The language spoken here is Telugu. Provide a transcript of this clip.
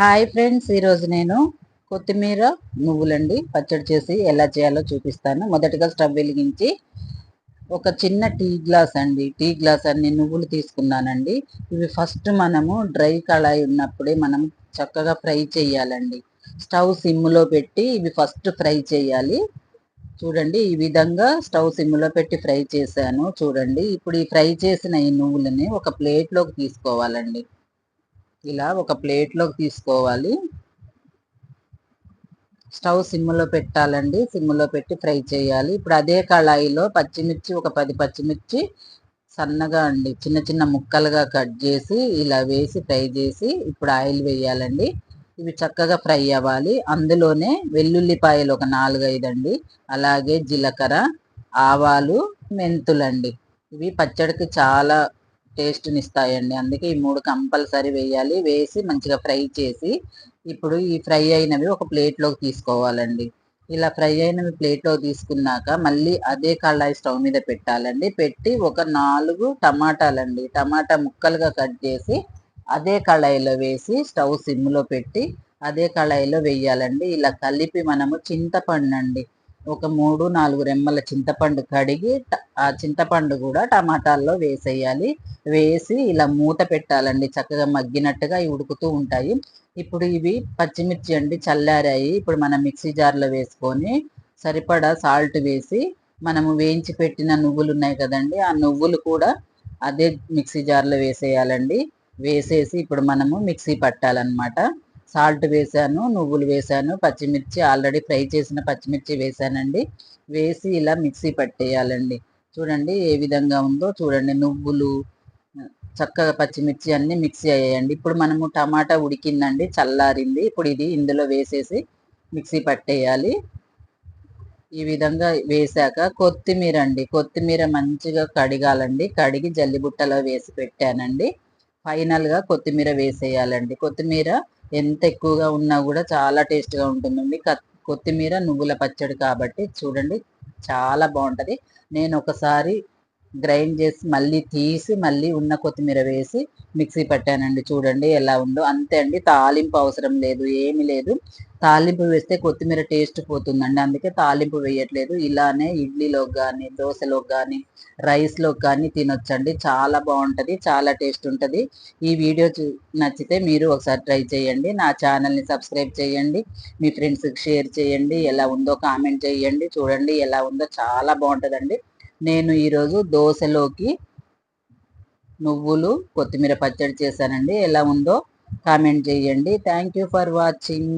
హాయ్ ఫ్రెండ్స్ ఈరోజు నేను కొత్తిమీర నువ్వులండి పచ్చడి చేసి ఎలా చేయాలో చూపిస్తాను. మొదటగా స్టవ్ వెలిగించి ఒక చిన్న టీ గ్లాస్ అండి టీ గ్లాస్ అన్ని నువ్వులు తీసుకున్నానండి. ఇవి ఫస్ట్ మనము డ్రై కళాయి ఉన్నప్పుడే మనం చక్కగా ఫ్రై చేయాలండి. స్టవ్ సిమ్లో పెట్టి ఇవి ఫస్ట్ ఫ్రై చేయాలి. చూడండి ఈ విధంగా స్టవ్ సిమ్లో పెట్టి ఫ్రై చేశాను చూడండి. ఇప్పుడు ఈ ఫ్రై చేసిన ఈ నువ్వులని ఒక ప్లేట్లోకి తీసుకోవాలండి. ఇలా ఒక ప్లేట్లోకి తీసుకోవాలి. స్టవ్ సిమ్లో పెట్టాలండి. సిమ్లో పెట్టి ఫ్రై చేయాలి. ఇప్పుడు అదే కళాయిలో పచ్చిమిర్చి ఒక పది పచ్చిమిర్చి సన్నగా అండి చిన్న చిన్న ముక్కలుగా కట్ చేసి ఇలా వేసి ఫ్రై చేసి ఇప్పుడు ఆయిల్ వేయాలండి. ఇవి చక్కగా ఫ్రై అవ్వాలి. అందులోనే వెల్లుల్లిపాయలు ఒక నాలుగైదు అండి అలాగే జీలకర్ర ఆవాలు మెంతులండి. ఇవి పచ్చడికి చాలా టేస్ట్ని ఇస్తాయండి అందుకే ఈ మూడు కంపల్సరీ వేయాలి. వేసి మంచిగా ఫ్రై చేసి ఇప్పుడు ఈ ఫ్రై అయినవి ఒక ప్లేట్లోకి తీసుకోవాలండి. ఇలా ఫ్రై అయినవి ప్లేట్లో తీసుకున్నాక మళ్ళీ అదే కళాయి స్టవ్ మీద పెట్టాలండి. పెట్టి ఒక నాలుగు టమాటాలండి. టమాటా ముక్కలుగా కట్ చేసి అదే కళాయిలో వేసి స్టవ్ సిమ్లో పెట్టి అదే కళాయిలో వేయాలండి. ఇలా కలిపి మనము చింతపండు అండి ఒక మూడు నాలుగు రెమ్మల చింతపండు కడిగి ఆ చింతపండు కూడా టమాటాల్లో వేసేయాలి. వేసి ఇలా మూత పెట్టాలండి. చక్కగా మగ్గినట్టుగా ఉడుకుతూ ఉంటాయి. ఇప్పుడు ఇవి పచ్చిమిర్చి అండి చల్లారాయి. ఇప్పుడు మనం మిక్సీ జార్లో వేసుకొని సరిపడా సాల్ట్ వేసి మనము వేయించి పెట్టిన నువ్వులు ఉన్నాయి కదండి ఆ నువ్వులు కూడా అదే మిక్సీ జార్లో వేసేయాలండి. వేసేసి ఇప్పుడు మనము మిక్సీ పట్టాలన్నమాట. సాల్ట్ వేసాను నువ్వులు వేసాను పచ్చిమిర్చి ఆల్రెడీ ఫ్రై చేసిన పచ్చిమిర్చి వేసానండి. వేసి ఇలా మిక్సీ పట్టేయాలండి. చూడండి ఏ విధంగా ఉందో చూడండి నువ్వులు చక్కగా పచ్చిమిర్చి అన్నీ మిక్సీ అయ్యాయండి. ఇప్పుడు మనము టమాటా ఉడికిందండి చల్లారింది. ఇప్పుడు ఇది ఇందులో వేసేసి మిక్సీ పట్టేయాలి. ఈ విధంగా వేసాక కొత్తిమీర అండి కొత్తిమీర మంచిగా కడిగాలండి. కడిగి జల్లిబుట్టలో వేసి పెట్టానండి. ఫైనల్గా కొత్తిమీర వేసేయాలండి. కొత్తిమీర ఎంత ఎక్కువగా ఉన్నా కూడా చాలా టేస్ట్గా ఉంటుందండి. కొత్తిమీర నువ్వుల పచ్చడి కాబట్టి చూడండి చాలా బాగుంటుంది నేను ఒకసారి గ్రైండ్ చేసి మళ్ళీ తీసి మళ్ళీ ఉన్న కొత్తిమీర వేసి మిక్సీ పట్టానండి. చూడండి ఎలా ఉందో. అంతే అండి. తాలింపు అవసరం లేదు ఏమి లేదు. తాలింపు వేస్తే కొత్తిమీర టేస్ట్ పోతుందండి. అందుకే తాలింపు వేయట్లేదు. ఇలానే ఇడ్లీలో కానీ దోశలో కానీ రైస్లో కానీ తినొచ్చండి. చాలా బాగుంటుంది చాలా టేస్ట్ ఉంటుంది. ఈ వీడియో నచ్చితే మీరు ఒకసారి ట్రై చేయండి. నా ఛానల్ని సబ్స్క్రైబ్ చేయండి. మీ ఫ్రెండ్స్కి షేర్ చేయండి. ఎలా ఉందో కామెంట్ చేయండి. చూడండి ఎలా ఉందో. చాలా బాగుంటుందండి. నేను ఈరోజు దోశలోకి నువ్వులు కొత్తిమీర పచ్చడి చేశానండి. ఎలా ఉందో కామెంట్ చేయండి. Thank you for watching